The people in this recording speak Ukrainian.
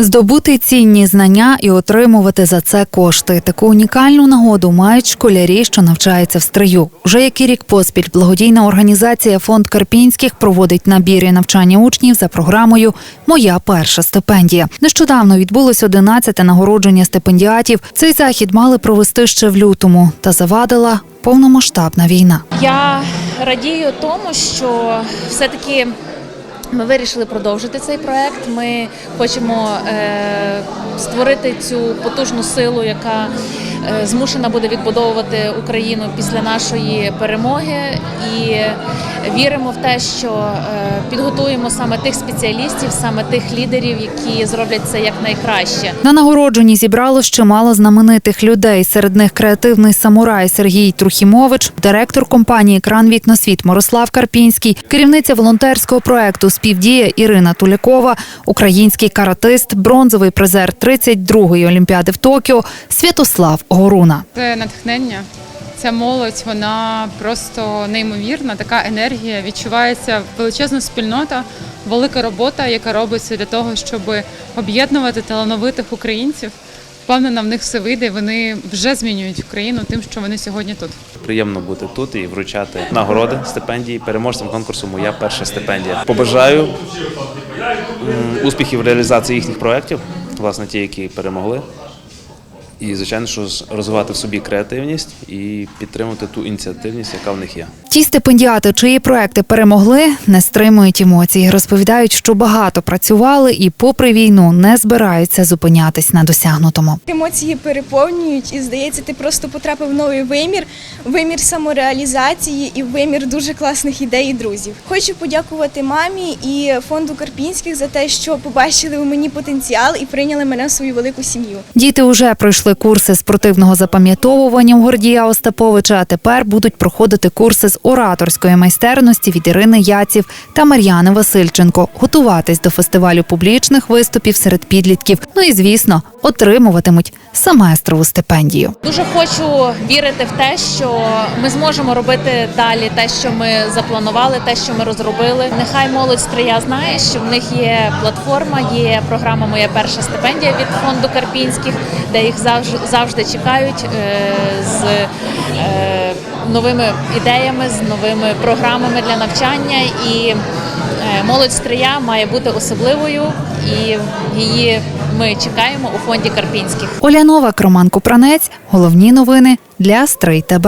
Здобути цінні знання і отримувати за це кошти. Таку унікальну нагоду мають школярі, що навчаються в стрию. Вже який рік поспіль благодійна організація Фонд Карпінських проводить набір і навчання учнів за програмою Моя перша стипендія. Нещодавно відбулось 11-те нагородження стипендіатів. Цей захід мали провести ще в лютому, та завадила повномасштабна війна. Я радію тому, що все-таки ми вирішили продовжити цей проект. Ми хочемо е, створити цю потужну силу, яка змушена буде відбудовувати Україну після нашої перемоги, і віримо в те, що е, підготуємо саме тих спеціалістів, саме тих лідерів, які зроблять це якнайкраще. На нагородженні зібралось чимало знаменитих людей. Серед них креативний самурай Сергій Трухімович, директор компанії Кран Вікносвіт Мирослав Карпінський, керівниця волонтерського проекту Співдія Ірина Тулякова, український каратист, бронзовий призер 32-ї олімпіади в Токіо Святослав Горуна. Це натхнення. Ця молодь, вона просто неймовірна. Така енергія відчувається величезна спільнота, велика робота, яка робиться для того, щоб об'єднувати талановитих українців. Впевнена, в них все вийде. і Вони вже змінюють Україну тим, що вони сьогодні тут. Приємно бути тут і вручати нагороди, стипендії переможцям конкурсу Моя перша стипендія. Побажаю успіхів в реалізації їхніх проєктів, власне, ті, які перемогли. І, звичайно, що з- розвивати в собі креативність і підтримувати ту ініціативність, яка в них є. Ті стипендіати, чиї проекти перемогли, не стримують емоцій. Розповідають, що багато працювали і, попри війну, не збираються зупинятись на досягнутому. Емоції переповнюють, і здається, ти просто потрапив в новий вимір, вимір самореалізації і вимір дуже класних ідей і друзів. Хочу подякувати мамі і фонду Карпінських за те, що побачили у мені потенціал і прийняли мене в свою велику сім'ю. Діти вже пройшли курси спортивного запам'ятовування у Гордія Остаповича, а тепер будуть проходити курси з ораторської майстерності від Ірини Яців та Мар'яни Васильченко, готуватись до фестивалю публічних виступів серед підлітків. Ну і звісно, отримуватимуть семестрову стипендію. Дуже хочу вірити в те, що ми зможемо робити далі те, що ми запланували, те, що ми розробили. Нехай молодь стрия знає, що в них є платформа, є програма Моя перша стипендія від фонду Карпінських, де їх завжди завжди чекають е, з е, новими ідеями, з новими програмами для навчання. І е, молодь стрия має бути особливою, і її ми чекаємо у фонді Карпінських. Оля Новак, Роман Купранець. Головні новини для Стрий ТБ.